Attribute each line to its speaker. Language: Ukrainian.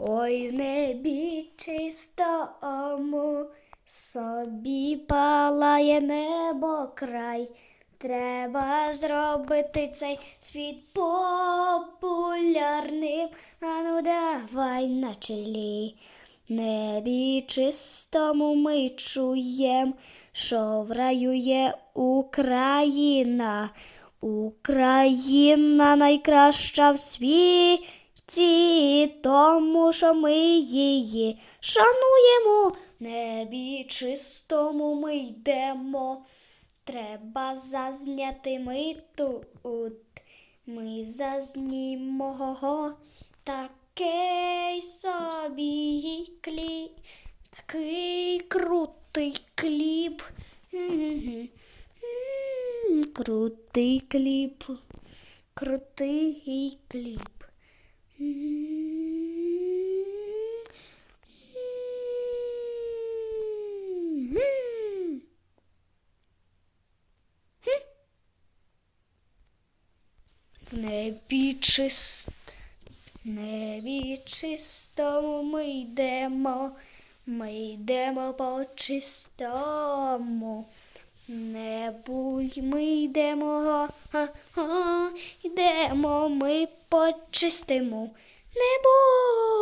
Speaker 1: Ой в небі чистому собі палає небо край. Треба зробити цей світ популярним. А ну давай на чолі. Небі чистому ми чуєм, що в раю є Україна. Україна найкраща в світі, тому що ми її шануємо. Небі чистому ми йдемо. Треба зазняти ми тут. Ми зазнімо такий собі кліп, такий крутий кліп. Крутий кліп, крутий кліп. М-м-м. В небі чист, чистому ми йдемо, ми йдемо по чистому. Небу ми йдемо, а, а, йдемо, ми почистимо небо.